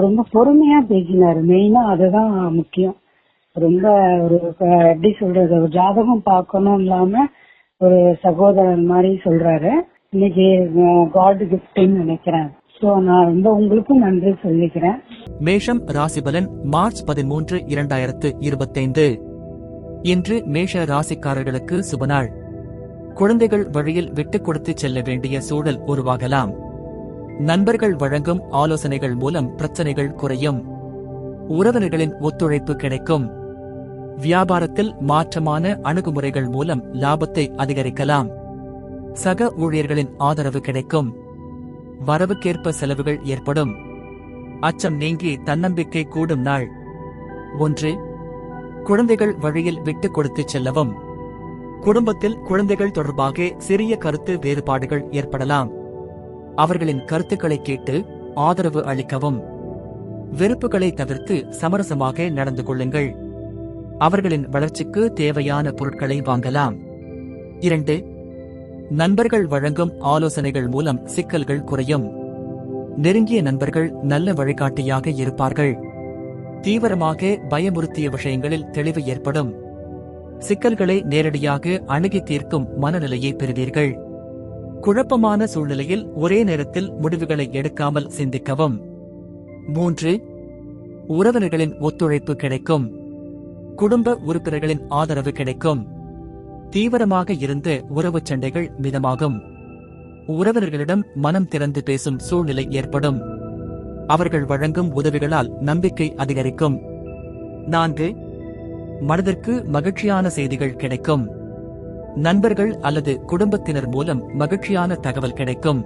ரொம்ப பொறுமையா பேசினாரு. மெயினா அதுதான் முக்கியம். ரொம்ப ஒரு எப்படி சொல்றது ஒரு ஜாதகம் பார்க்கணும் இல்லாம ஒரு சகோதரன் மாதிரி சொல்றாரு. இன்னைக்கு காட் கிஃப்ட்னு நினைக்கிறேன். சோ நான் ரொம்ப உங்களுக்கும் நன்றி சொல்லிக்கிறேன். மேஷம் ராசிபலன் மார்ச் பதிமூன்று இரண்டாயிரத்து இருபத்தைந்து. இன்று மேஷ ராசிக்காரர்களுக்கு சுபநாள் குழந்தைகள் வழியில் விட்டுக் கொடுத்து செல்ல வேண்டிய சூழல் உருவாகலாம். நண்பர்கள் வழங்கும் ஆலோசனைகள் மூலம் பிரச்சனைகள் குறையும். உறவினர்களின் ஒத்துழைப்பு கிடைக்கும். வியாபாரத்தில் மாற்றமான அணுகுமுறைகள் மூலம் லாபத்தை அதிகரிக்கலாம். சக ஊழியர்களின் ஆதரவு கிடைக்கும். வரவுக்கேற்ப செலவுகள் ஏற்படும். அச்சம் நீங்கி தன்னம்பிக்கை கூடும் நாள். ஒன்று குழந்தைகள் வழியில் விட்டுக் கொடுத்துச் செல்லவும். குடும்பத்தில் குழந்தைகள் தொடர்பாக சிறிய கருத்து வேறுபாடுகள் ஏற்படலாம். அவர்களின் கருத்துக்களை கேட்டு ஆதரவு அளிக்கவும். வெறுப்புகளை தவிர்த்து சமரசமாக நடந்து கொள்ளுங்கள். அவர்களின் வளர்ச்சிக்கு தேவையான பொருட்களை வாங்கலாம். இரண்டு நண்பர்கள் வழங்கும் ஆலோசனைகள் மூலம் சிக்கல்கள் குறையும். நெருங்கிய நண்பர்கள் நல்ல வழிகாட்டியாக இருப்பார்கள். தீவிரமாக பயமுறுத்திய விஷயங்களில் தெளிவு ஏற்படும். சிக்கல்களை நேரடியாக அணுகி தீர்க்கும் மனநிலையை பெறுவீர்கள். குழப்பமான சூழ்நிலையில் ஒரே நேரத்தில் முடிவுகளை எடுக்காமல் சிந்திக்கவும். மூன்று உறவினர்களின் ஒத்துழைப்பு கிடைக்கும். குடும்ப உறுப்பினர்களின் ஆதரவு கிடைக்கும். தீவிரமாக இருந்து உறவுச் சண்டைகள் மிதமாகும். உறவினர்களிடம் மனம் திறந்து பேசும் சூழ்நிலை ஏற்படும். அவர்கள் வழங்கும் உதவிகளால் நம்பிக்கை அதிகரிக்கும். நான்கு மனதிற்கு மகிழ்ச்சியான செய்திகள் கிடைக்கும். நண்பர்கள் அல்லது குடும்பத்தினர் மூலம் மகிழ்ச்சியான தகவல் கிடைக்கும்.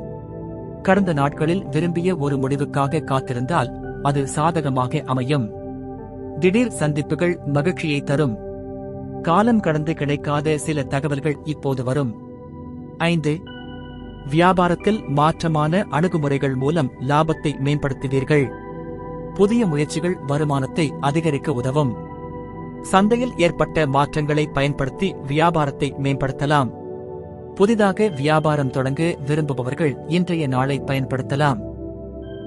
கடந்த நாட்களில் விரும்பிய ஒரு முடிவுக்காக காத்திருந்தால் அது சாதகமாக அமையும். திடீர் சந்திப்புகள் மகிழ்ச்சியை தரும். காலம் கடந்து கிடைக்காத சில தகவல்கள் இப்போது வரும். ஐந்து. வியாபாரத்தில் மாற்றமான அணுகுமுறைகள் மூலம் லாபத்தை மேம்படுத்துவீர்கள். புதிய முயற்சிகள் வருமானத்தை அதிகரிக்க உதவும். சந்தையில் ஏற்பட்ட மாற்றங்களை பயன்படுத்தி வியாபாரத்தை மேம்படுத்தலாம். புதிதாக வியாபாரம் தொடங்க விரும்புபவர்கள் இன்றைய நாளை பயன்படுத்தலாம்.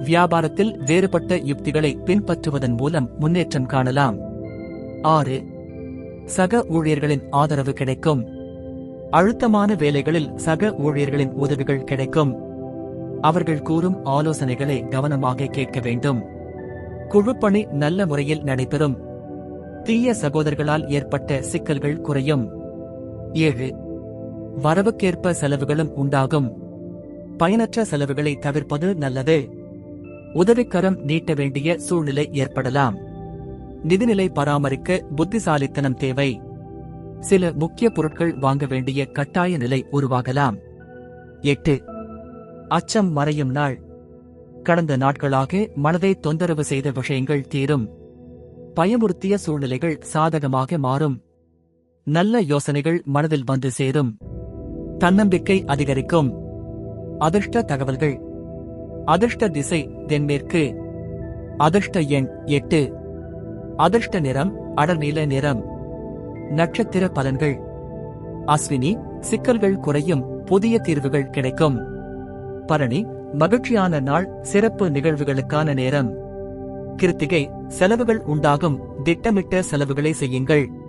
வியாபாரத்தில் வேறுபட்ட யுக்திகளை பின்பற்றுவதன் மூலம் முன்னேற்றம் காணலாம். ஆறு. சக ஊழியர்களின் ஆதரவு கிடைக்கும். அழுத்தமான வேலைகளில் சக ஊழியர்களின் உதவிகள் கிடைக்கும். அவர்கள் கூறும் ஆலோசனைகளை கவனமாக கேட்க வேண்டும். குழுப்பணி நல்ல முறையில் நடைபெறும். தீய சகோதரர்களால் ஏற்பட்ட சிக்கல்கள் குறையும். ஏழு. வரவுக்கேற்ப செலவுகளும் உண்டாகும். பயனற்ற செலவுகளை தவிர்ப்பது நல்லது. உதவிக்கரம் நீட்ட வேண்டிய சூழ்நிலை ஏற்படலாம். நிதிநிலை பராமரிக்க புத்திசாலித்தனம் தேவை. சில முக்கிய பொருட்கள் வாங்க வேண்டிய கட்டாய நிலை உருவாகலாம். எட்டு. அச்சம் மறையும் நாள். கடந்த நாட்களாக மனதை தொந்தரவு செய்த விஷயங்கள் தீரும். பயமுறுத்திய சூழ்நிலைகள் சாதகமாக மாறும். நல்ல யோசனைகள் மனதில் வந்து சேரும். தன்னம்பிக்கை அதிகரிக்கும். அதிர்ஷ்ட தகவல்கள். அதிர்ஷ்ட திசை தென்மேற்கு. அதிர்ஷ்ட எண் எட்டு. அதிர்ஷ்ட நிறம் அடர்நீல நிறம். நட்சத்திர பலன்கள். அஸ்வினி சிக்கல்கள் குறையும் புதிய தீர்வுகள் கிடைக்கும். பரணி மகிழ்ச்சியான நாள் சிறப்பு நிகழ்வுகளுக்கான நேரம். கிருத்திகை செலவுகள் உண்டாகும். திட்டமிட்ட செலவுகளை செய்யுங்கள்.